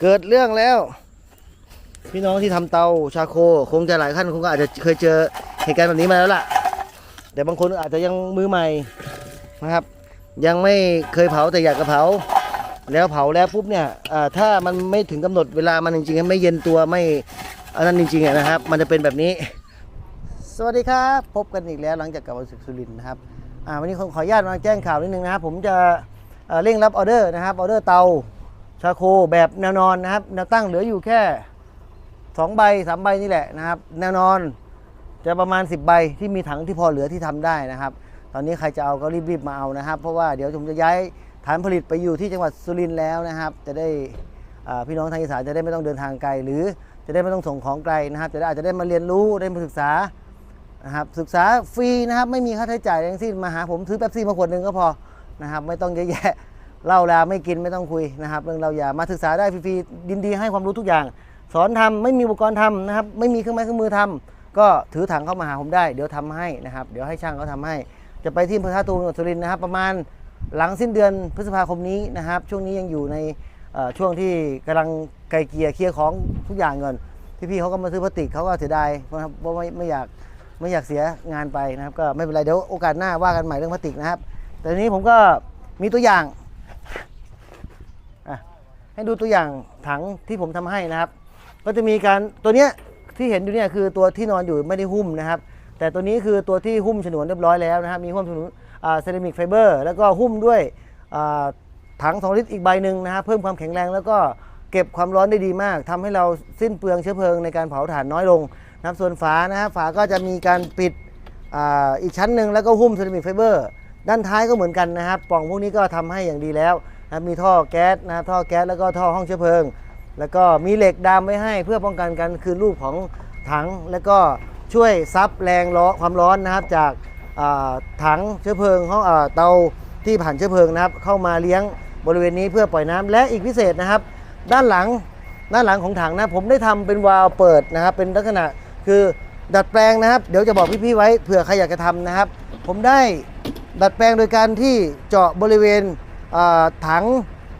เกิดเรื่องแล้ว พี่น้องที่ทำเตาชาโค คงจะหลายท่านคงก็อาจจะเคยเจอเหตุการณ์แบบนี้มาแล้วล่ะ แต่บางคนอาจจะยังมือใหม่นะครับ ยังไม่เคยเผาแต่อยากจะเผา แล้วเผาแล้วปุ๊บเนี่ยถ้ามันไม่ถึงกำหนดเวลามันจริงๆไม่เย็นตัวไม่อันนั้นจริงๆนะครับ มันจะเป็นแบบนี้ สวัสดีครับ พบกันอีกแล้วหลังจากกลับมาศึกสุรินทร์นะครับวันนี้ขอขออนุญาตมาแจ้งข่าวนิดนึงนะครับ ผมจะเร่งรับออเดอร์นะครับออเดอร์เตา ชาโคแบบแนวนอนนะครับ แนวตั้งเหลืออยู่แค่สองใบสามใบนี่แหละนะครับ แนวนอนจะประมาณ 10 ใบที่มีถังที่พอเหลือที่ทำได้นะครับ ตอนนี้ใครจะเอาก็รีบๆมาเอานะครับ เพราะว่าเดี๋ยวผมจะย้ายฐานผลิตไปอยู่ที่จังหวัดสุรินทร์แล้วนะครับ จะได้พี่น้องทางอีสานจะได้ไม่ต้องเดินทางไกล หรือจะได้ไม่ต้องส่งของไกลนะครับ จะได้อาจจะได้มาเรียนรู้ได้มาศึกษานะครับศึกษาฟรีนะครับไม่มีค่าใช้จ่ายทั้งสิ้นมาหาผมซื้อแป๊บซี่มาขวดหนึ่งก็พอนะครับไม่ต้องเยอะแยะ เล้าลาไม่กินไม่ต้องคุยนะครับเรื่องเราอย่ามาศึกษาได้ฟรีๆยินดีให้ความรู้ทุกอย่าง สอนทำไม่มีอุปกรณ์ทำนะครับไม่มีเครื่องไม้เครื่องมือทำก็ถือถังเข้ามาหาผมได้เดี๋ยวทำให้นะครับเดี๋ยวให้ช่างเขาทำให้ จะไปที่อำเภอท่าตูมจังหวัดสุรินทร์นะครับประมาณหลังสิ้นเดือนพฤษภาคมนี้นะครับ ช่วงนี้ยังอยู่ในช่วงที่กำลังไกลเกลี่ยเคลียร์ของทุกอย่างก่อนพี่ๆเขาก็มาซื้อพลาสติกเขาก็เสียดายนะครับเพราไม่ไม่อยากไม่อยากเสียงานไปนะครับ ก็ไม่เป็นไรเดี๋ยวโอกาสหน้าว่ากันใหม่เรื่องพลาสติกนะครับ แต่นี้ผมก็มีตัวอย่าง ให้ดูตัวอย่างถังที่ผมทำให้นะครับ ก็จะมีการตัวเนี้ยที่เห็นอยู่เนี่ยคือตัวที่นอนอยู่ไม่ได้หุ้มนะครับ แต่ตัวนี้คือตัวที่หุ้มฉนวนเรียบร้อยแล้วนะครับ มีหุ้มฉนวนเซรามิกไฟเบอร์แล้วก็หุ้มด้วยอ่าถังลิตรอีกใบหนึ่งนะครับเพิ่มความแข็งแรงแล้วก็เก็บความร้อนได้ดีมากทำให้เราสิ้นเปลืองเชื้อเพลิงในการเผาถ่านน้อยลงนะครับส่วนฝานะครับฝาก็จะมีการปิดออีกชั้นหนึ่งแล้วก็หุ้มเซรามิกไฟเบอร์ด้านท้ายก็เหมือนกันนะครับปล่องพวกนี้ก็ทำให้อย่างดีแล้ว นะมีท่อแก๊สนะครับท่อแก๊สแล้วก็ท่อห้องเชื้อเพลิง แล้วก็มีเหล็กดามไว้ให้เพื่อป้องกันการคืนรูปของถัง แล้วก็ช่วยซับแรงร้อนความร้อนนะครับ จากถังเชื้อเพลิงห้องเตาที่ผ่านเชื้อเพลิงนะครับ เข้ามาเลี้ยงบริเวณนี้เพื่อปล่อยน้ำและอีกพิเศษนะครับ ด้านหลังด้านหลังของถังนะผมได้ทำเป็นวาล์วเปิดนะครับ เป็นลักษณะคือดัดแปลงนะครับ เดี๋ยวจะบอกพี่ๆไว้เผื่อใครอยากจะทำนะครับ ผมได้ดัดแปลงโดยการที่เจาะบริเวณ ถัง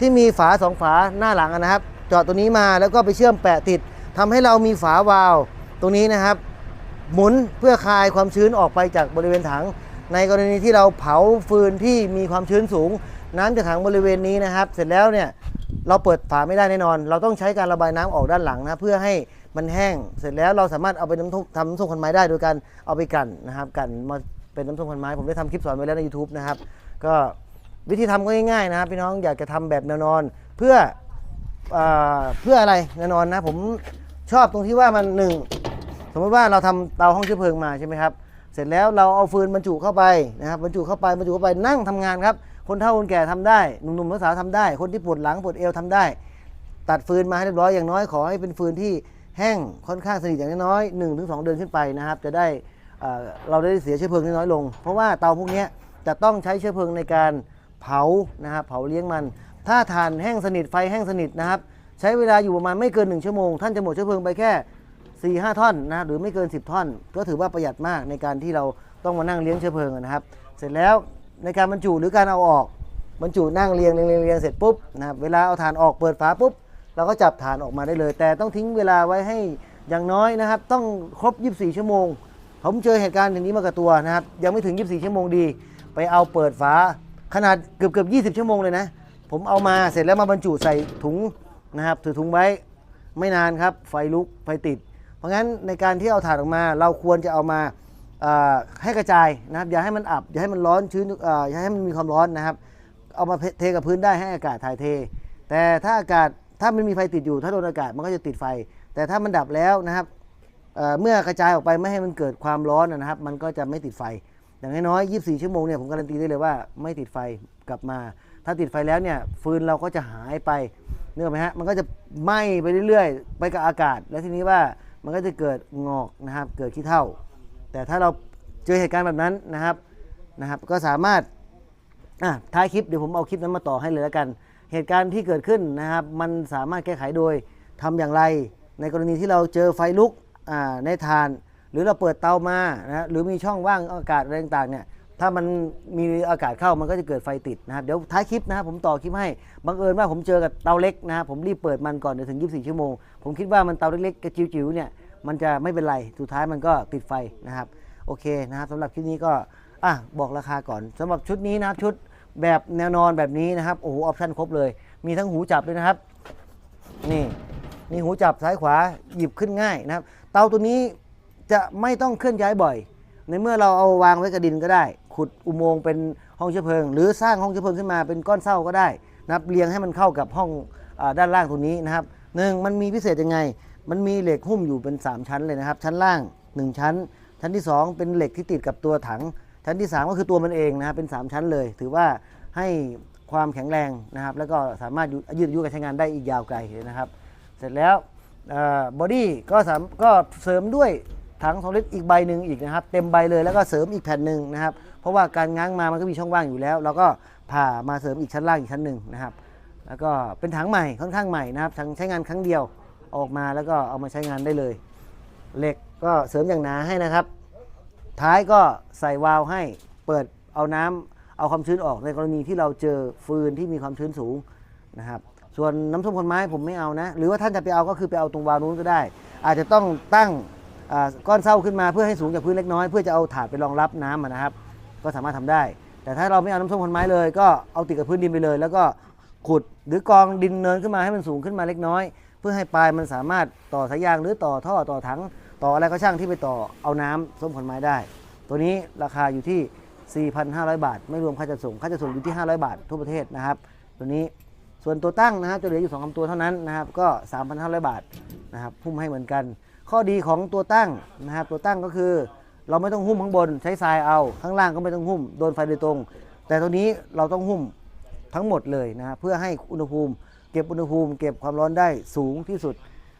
ที่มีฝาสองฝาหน้าหลังนะครับ เจาะตัวนี้มาแล้วก็ไปเชื่อมแปะติดทำให้เรามีฝาวาล์วตรงนี้นะครับ หมุนเพื่อคลายความชื้นออกไปจากบริเวณถัง ในกรณีที่เราเผาฟืนที่มีความชื้นสูง น้ำจากถังบริเวณนี้นะครับ เสร็จแล้วเนี่ยเราเปิดฝาไม่ได้แน่นอน เราต้องใช้การระบายน้ำออกด้านหลังนะเพื่อให้มันแห้ง เสร็จแล้วเราสามารถเอาไปน้ำส้มทำน้ำส้มคันไม้ได้โดยการเอาไปกันนะครับกันมาเป็นน้ำส้มคันไม้ผมได้ทำคลิปสอนไว้แล้วใน YouTube นะครับก็ วิธีทำก็ง่ายๆนะครับพี่น้องอยากจะทำแบบแนวนอนเพื่ออเพื่ออะไรแน่นอนนะผมชอบตรงที่ว่ามันหนึ่งสมมติว่าเราทำเตาห้องเชื้อเพลิงมาใช่ไหมครับเสร็จแล้วเราเอาฟืนบรรจุเข้าไปนะครับบรรจุเข้าไปบรรจุเข้าไปนั่งทำงานครับ คนเฒ่าคนแก่ทำได้หนุ่มๆสาวๆทำได้ คนที่ปวดหลังปวดเอวทำได้ ตัดฟืนมาให้เรียบร้อยอย่างน้อยขอให้เป็นฟืนที่แห้งค่อนข้างสนิทอย่างน้อยหนึ่งถึงสองเดือนขึ้นไปนะครับ จะได้เราได้เสียเชื้อเพลิงน้อยลง เพราะว่าเตาพวกนี้จะต้องใช้เชื้อเพลิงในการ เผานะครับเผาเลี้ยงมัน ถ้าถ่านแห้งสนิทไฟแห้งสนิทนะครับใช้เวลาอยู่ประมาณไม่เกิน 1 ชั่วโมง ท่านจะหมดเชื้อเพลิงไปแค่4ี่ห้าท่อนนะหรือไม่เกิน 10 ท่อน ก็ถือว่าประหยัดมากในการที่เราต้องมานั่งเลี้ยงเชื้อเพลิงนะครับ เสร็จแล้วในการบรรจุหรือการเอาออกบรรจุนั่งเรียงเรียงเรียงเรียงเสร็จปุ๊บนะครับเวลาเอาถ่านออกเปิดฝาปุ๊บเราก็จับถ่านออกมาได้เลย แต่ต้องทิ้งเวลาไว้ให้อย่างน้อยนะครับ ต้องครบ 24 ชั่วโมง ผมเจอเหตุการณ์อย่างนี้มากับตัวนะครับ ยังไม่ถึง 24 ชั่วโมงดี ไปเอาเปิดฝา ขนาดเกือบเกือบ20ชั่วโมงเลยนะ ผมเอามาเสร็จแล้วมาบรรจุใส่ถุงนะครับถือถุงไว้ไม่นานครับ ไฟลุกไฟติด เพราะงั้นในการที่เอาถ่านออกมา เราควรจะเอามาให้กระจายนะครับอย่าให้มันอับอย่าให้มันร้อนชื้นออย่าให้มันมีความร้อนนะครับ เอามาเทกับพื้นได้ให้อากาศถ่ายเท แต่ถ้าอากาศถ้ามันมีไฟติดอยู่ ถ้าโดนอากาศมันก็จะติดไฟ แต่ถ้ามันดับแล้วนะครับเเมื่อกระจายออกไปไม่ให้มันเกิดความร้อนนะครับ มันก็จะไม่ติดไฟ อย่างน้อยๆ24 ชั่วโมงเนี่ยผมการันตีได้เลยว่าไม่ติดไฟกลับมา ถ้าติดไฟแล้วเนี่ยฟืนเราก็จะหายไปเนื้ออกไหมฮะมันก็จะไหม้ไปเรื่อยๆ ไปกับอากาศ แล้วทีนี้ว่ามันก็จะเกิดงอกนะครับเกิดขี้เถ้า แต่ถ้าเราเจอเหตุการณ์แบบนั้นนะครับนะครับก็สามารถอะท้ายคลิปเดี๋ยวผมเอาคลิปนั้นมาต่อให้เลยแล้วกัน เหตุการณ์ที่เกิดขึ้นนะครับมันสามารถแก้ไขโดยทำอย่างไร ในกรณีที่เราเจอไฟลุกอ่าในทาน หรือเราเปิดเตามานะหรือมีช่องว่างอากาศอะไรต่างๆเนี่ยถ้ามันมีอากาศเข้ามันก็จะเกิดไฟติดนะครับเดี๋ยวท้ายคลิปนะครับผมต่อคลิปให้บังเอิญว่าผมเจอกับเตาเล็กนะครับผมรีบเปิดมันก่อนเดี๋ยวถึง 24 ชั่วโมง ผมคิดว่ามันเตาเล็กๆกระจิ๋วๆเนี่ยมันจะไม่เป็นไรสุดท้ายมันก็ติดไฟนะครับโอเคนะครับสำหรับคลิปนี้ก็อะบอกราคาก่อนสำหรับชุดนี้นะครับชุดแบบแนวนอนแบบนี้นะครับโอ้โหออปชั่นครบเลย มีทั้งหูจับเลยนะครับ นี่มีหูจับซ้ายขวาหยิบขึ้นง่ายนะครับ เตาตัวนี้ จะไม่ต้องเคลื่อนย้ายบ่อย ในเมื่อเราเอาวางไว้กับดินก็ได้ ขุดอุโมงค์เป็นห้องเชื้อเพลิง หรือสร้างห้องเชื้อเพลิงขึ้นมาเป็นก้อนเศร้าก็ได้นะครับเรียงให้มันเข้ากับห้องอด้านล่างตรงนี้นะครับหนึ่งมันมีพิเศษยังไง มันมีเหล็กหุ้มอยู่เป็น 3 ชั้นเลยนะครับ ชั้นล่าง 1 ชั้น ชั้นที่ 2 เป็นเหล็กที่ติดกับตัวถัง ชั้นที่ 3 ก็คือตัวมันเองนะครับเป็น 3 ชั้นเลย ถือว่าให้ความแข็งแรงนะครับ แล้วก็สามารถยืดอายุการใช้งานได้อีกยาวไกลเลยนะครับ เสร็จแล้วบอดี้ก็สามก็เสริมด้วย ถังสองลิตรอีกใบหนึ่งอีกนะครับ เต็มใบเลยแล้วก็เสริมอีกแผ่นหนึ่งนะครับ เพราะว่าการง้างมามันก็มีช่องว่างอยู่แล้ว เราก็ผ่ามาเสริมอีกชั้นล่างอีกชั้นหนึ่งนะครับ แล้วก็เป็นถังใหม่ค่อนข้างใหม่นะครับถังใช้งานครั้งเดียวออกมาแล้วก็เอามาใช้งานได้เลย เหล็กก็เสริมอย่างหนาให้นะครับ ท้ายก็ใส่วาล์วให้เปิดเอาน้ำเอาความชื้นออกในกรณีที่เราเจอฟืนที่มีความชื้นสูงนะครับส่วนน้ำส้มคนไม้ผมไม่เอานะ หรือว่าท่านจะไปเอาก็คือไปเอาตรงวาล์วนู้นก็ได้ อาจจะต้องตั้ง ก้อนเศร้าขึ้นมาเพื่อให้สูงจากพื้นเล็กน้อยเพื่อจะเอาถาดไปรองรับน้ำนะครับ ก็สามารถทำได้ แต่ถ้าเราไม่เอาน้ำส้มคนไม้เลย ก็เอาติดกับพื้นดินไปเลย แล้วก็ขุดหรือกองดินเนินขึ้นมาให้มันสูงขึ้นมาเล็กน้อย เพื่อให้ปลายมันสามารถต่อสายยางหรือต่อท่อต่อถังต่ออะไรก็ช่างที่ไปต่อเอาน้ำส้มคนไม้ได้ ตัวนี้ราคาอยู่ที่ 4,500 บาท ไม่รวมค่าจัดส่ง ค่าจัดส่งอยู่ที่ 500 บาททั่วประเทศนะครับ ตัวนี้ ส่วนตัวตั้งนะครับจะเหลืออยู่2คำตัวเท่านั้นนะครับ ก็ 3,500 บาทนะครับ พุ่มให้เหมือนกัน ข้อดีของตัวตั้งนะครับตัวตั้งก็คือเราไม่ต้องหุ้มข้างบนใช้ทรายเอาข้างล่างก็ไม่ต้องหุ้มโดนไฟโดยตรง แต่ตัวนี้เราต้องหุ้มทั้งหมดเลยนะครับเพื่อให้อุณหภูมิ เก็บอุณหภูมิ เก็บความร้อนได้สูงที่สุด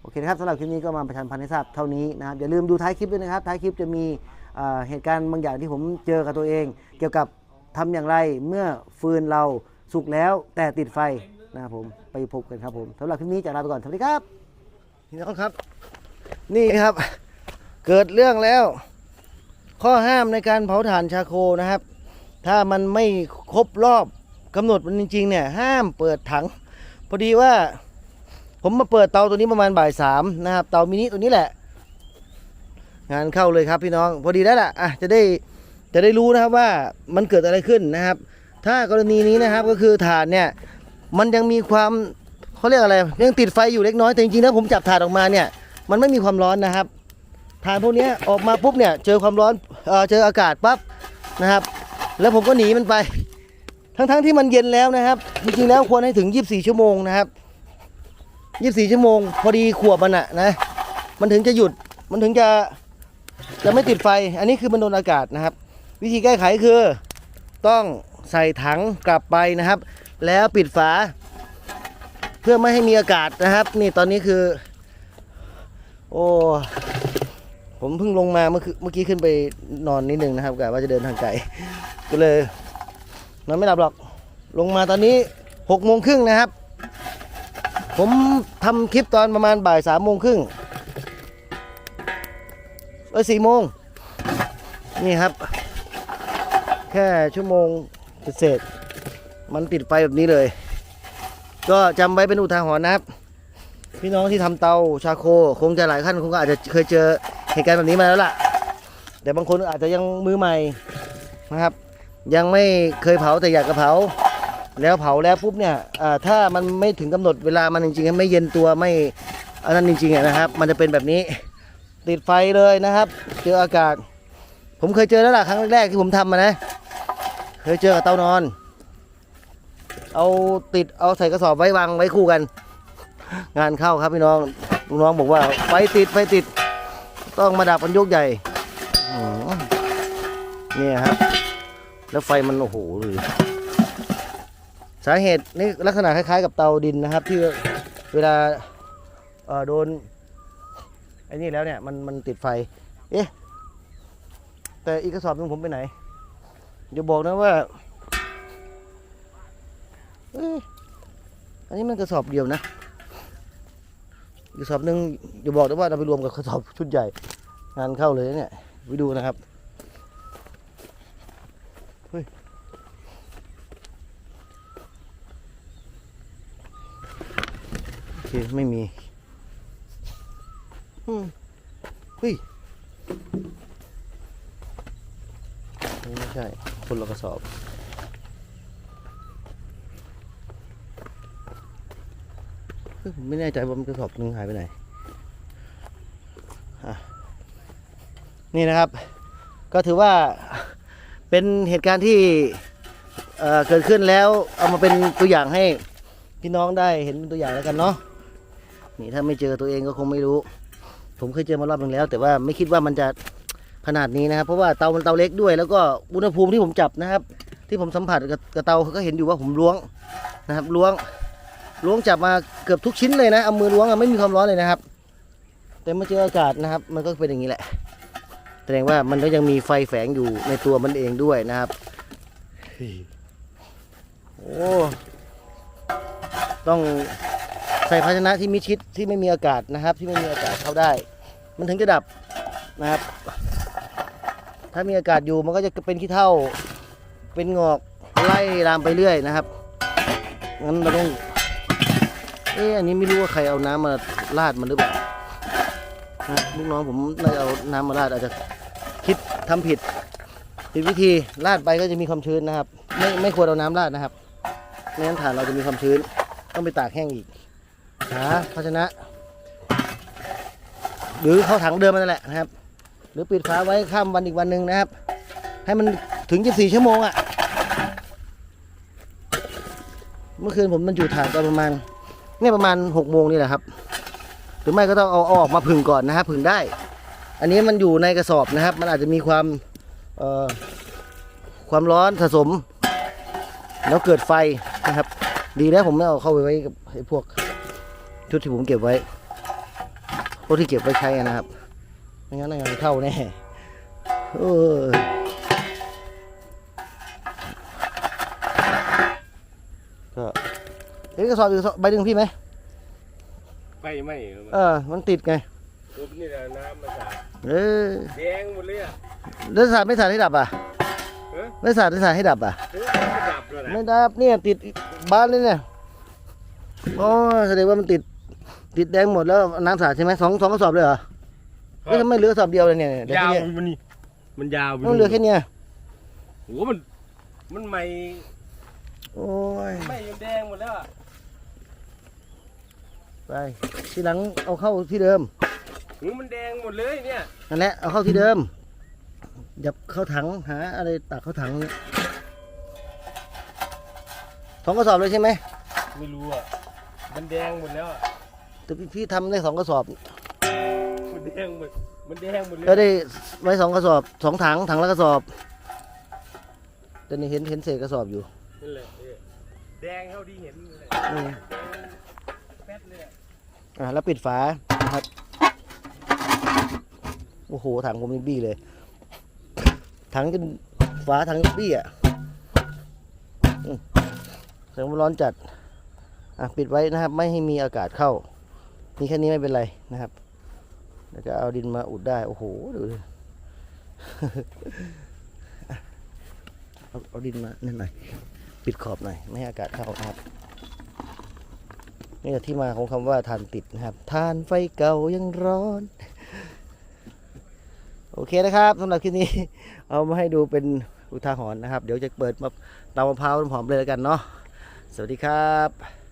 โอเคนะครับสำหรับคลิปนี้ก็มาประชันพันธ์ให้ทราบเท่านี้นะครับอย่าลืมดูท้ายคลิปด้วยนะครับท้ายคลิปจะมีเหตุการณ์บางอย่างที่ผมเจอกับตัวเอง เกี่ยวกับทำอย่างไรเมื่อฟืนเราสุกแล้วแต่ติดไฟนะครับผมไปพบกันครับผมสำหรับคลิปนี้จะลาไปก่อนสวัสดีครับพี่น้องครับ นี่ครับ เกิดเรื่องแล้ว ข้อห้ามในการเผาถ่านชาโคนะครับ ถ้ามันไม่ครบรอบกำหนดมันจริงๆเนี่ยห้ามเปิดถัง พอดีว่า ผมมาเปิดเตาตัวนี้ประมาณบ่ายสามนะครับเตามินิตัวนี้แหละ งานเข้าเลยครับพี่น้อง พอดีแล้วล่ะอะจะได้จะได้รู้นะครับว่ามันเกิดอะไรขึ้นนะครับ ถ้ากรณีนี้นะครับก็คือถ่านเนี่ยมันยังมีความเขาเรียกอะไรยังติดไฟอยู่เล็กน้อยแต่จริงๆแล้วผมจับถ่านออกมาเนี่ย มันไม่มีความร้อนนะครับถ่านพวกนี้ออกมาปุ๊บเนี่ยเจอความร้อนเออเจออากาศปั๊บนะครับ แล้วผมก็หนีมันไป ทั้งๆที่มันเย็นแล้วนะครับ จริงๆแล้วควรให้ถึง 24 ชั่วโมงนะครับ 24 ชั่วโมง พอดีขวบมันอะนะ มันถึงจะหยุดมันถึงจะจะไม่ติดไฟ อันนี้คือมันโดนอากาศนะครับ วิธีแก้ไขคือต้องใส่ถังกลับไปนะครับ แล้วปิดฝา เพื่อไม่ให้มีอากาศนะครับ นี่ตอนนี้คือ โอ้ผมเพิ่งลงมาเมื่อเมื่อกี้ขึ้นไปนอนนิดนึงนะครับกะว่าจะเดินทางไกลก็เลยนอนไม่หลับหรอกลงมาตอนนี้หกโมงครึ่งนะครับ ผมทำคลิปตอนประมาณบ่ายสามโมงครึ่งเออสี่โมงนี่ครับ แค่ชั่วโมงเศษๆมันติดไฟแบบนี้เลย ก็จำไว้เป็นอุทาหรณ์นะครับ พี่น้องที่ทำเตาชาโค คงจะหลายท่านคงก็อาจจะเคยเจอเหตุการณ์แบบนี้มาแล้วล่ะ แต่บางคนอาจจะยังมือใหม่นะครับ ยังไม่เคยเผาแต่อยากจะเผา แล้วเผาแล้วปุ๊บเนี่ยถ้ามันไม่ถึงกำหนดเวลามันจริงๆไม่เย็นตัวไม่อันนั้นจริงๆนะครับ มันจะเป็นแบบนี้ติดไฟเลยนะครับ เจออากาศ ผมเคยเจอแล้วล่ะครั้งแรกที่ผมทำมานะ เคยเจอกับเตานอน เอาติดเอาใส่กระสอบไว้วางไว้คู่กัน งานเข้าครับพี่น้องลูกน้องบอกว่าไฟติดไฟติด ต้องมาดับมันยกใหญ่อืมเนี่ยครับ แล้วไฟมันโอ้โหดูดิสาเหตุนี่ลักษณะคล้ายๆ กับเตาดินนะครับ ที่เวลาโดนไอ้นี่แล้วเนี่ยมันมันติดไฟ เอ๊ะแต่อีกกระสอบนึงผมไปไหนอย่าบอกนะว่าอ,อันนี้มันกระสอบเดียวนะ กระสอบหนึ่งอย่าบอกนะว่าเราไปรวมกับกระสอบชุดใหญ่ งานเข้าเลยเนี่ยไปดูนะครับเฮ้ยโอเคไม่มีอืมเฮ้ยไม่ใช่คนละกระสอบ ผมไม่แน่ใจว่ามันกระสอบหนึงหายไปไหนนี่นะครับ ก็ถือว่าเป็นเหตุการณ์ที่เเกิดขึ้นแล้วเอามาเป็นตัวอย่างให้พี่น้องได้เห็นเป็นตัวอย่างแล้วกันเนาะนี่ถ้าไม่เจอตัวเองก็คงไม่รู้ ผมเคยเจอมารอบหนึงแล้ว แต่ว่าไม่คิดว่ามันจะขนาดนี้นะครับ เพราะว่าเตามันเตาเล็กด้วย แล้วก็อุณหภูมิที่ผมจับนะครับ ที่ผมสัมผัสกับกับเตาก็เห็นอยู่ว่าผมล้วงนะครับล้วง ล้วงจับมาเกือบทุกชิ้นเลยนะ เอามือล้วงไม่มีความร้อนเลยนะครับ แต่เมาเจออากาศนะครับ มันก็เป็นอย่างนี้แหละ แสดงว่ามันก็ยังมีไฟแฝงอยู่ในตัวมันเองด้วยนะครับ โอ้ ต้องใส่ภาชนะที่มิชิดที่ไม่มีอากาศนะครับ ที่ไม่มีอากาศเข้าได้ มันถึงจะดับนะครับ ถ้ามีอากาศอยู่มันก็จะเป็นขี้เถ้าเป็นงอกไล่ลามไปเรื่อยนะครับงั้นเราต้อง เอ๊ะอันนี้ไม่รู้ว่าใครเอาน้ำมาราดมันหรือเปล่าลูกน้องผมน่าจะเอาน้ำมาราดอาจจะคิดทำผิดผิดวิธีราดไปก็จะมีความชื้นนะครับ ไม่ไม่ควรเอาน้ำราดนะครับไม่งั้นฐานเราจะมีความชื้น ต้องไปตากแห้งอีกหาภาชนะ หรือเข้าถังเดิมมันนั่นแหละนะครับ หรือปิดฝาไว้ข้ามวันอีกวันหนึ่งนะครับ ให้มันถึง 24 ชั่วโมงอะ่ะ เมื่อคืนผมมันอยู่ถ่านตอนประมาณ เนี่ยประมาณหกโมงนี่แหละครับ หรือไม่ก็ต้องเอาออกมาผึ่งก่อนนะครับผึ่งได้ อันนี้มันอยู่ในกระสอบนะครับ มันอาจจะมีความความร้อนสะสม แล้วเกิดไฟนะครับ ดีแล้วผมไม่เอาเข้าไปไว้กับไอ้พวกชุดที่ผมเก็บไว้พวกที่เก็บไว้ใช้นะครับไม่งั้นงานเข้าแน่เออ เอ้ยกระสอบอยู่กระสอบใบหนึ่งพี่ไหมไฟไหม้เออ มันติดไง ปุ๊บนี่แหละน้ำมาสาดเออแดงหมดเลยอะ แล้วสาดไม่สาดให้ดับอะเออไม่สาดไม่สาดให้ดับอะเออไม่ดับด้วยนะไม่ดับเนี่ยติดบ้านเลยเนี่ยโอ้แสดงว่ามันติด ติดแดงหมดแล้วเอาน้ำสาดใช่ไหมสองสองกระสอบเลยเหรอเฮ้ยทำไมเหลือกระสอบเดียวเลยเนี่ยเดี๋ยวยาวแค่เนี้ยมันนี่มันยาวไปมันเหลือแค่เนี้ยโอ้โหมัน มันไหม้โอ้ยไหม้จนแดงหมดแล้วอะ ไปทีหลังเอาเข้าที่เดิมหูมันแดงหมดเลยเนี่ย นั่นแหละเอาเข้าที่เดิมอย่าเข้าถังหาอะไรตักเข้าถังเนี่ยสองกระสอบเลยใช่ไหมไม่รู้อะ มันแดงหมดแล้วอะแต่พี่พี่ทำได้สองกระสอบมันแดงหมด มันแดงหมดเลยก็ได้ไว้สองกระสอบสองถังถังละกระสอบแต่นี่เห็นเห็นเศษกระสอบอยู่นั่นแหละเออแดงเท่าที่เห็นเลยอืมแป๊ดเลยอะ อะแล้วปิดฝานะครับ โอ้โหถังผมนี่บี้เลย ถังจนฝาถังบี้อะแสงมันร้อนจัด อะปิดไว้นะครับ ไม่ให้มีอากาศเข้า นี่แค่นี้ไม่เป็นไรนะครับเดี๋ยวจะเอาดินมาอุดได้ โอ้โห ดูเอาเอาดินมาหน่อย ปิดขอบหน่อย ไม่ให้อากาศเข้าครับ นี่คือที่มาของคำว่าทานติดนะครับทานไฟเก่ายังร้อน โอเคนะครับสำหรับคลิปนี้ เอามาให้ดูเป็นอุทาหรณ์นะครับ เดี๋ยวจะเปิดมาเตามะพร้าวหอมเลยแล้วกันเนาะสวัสดีครับ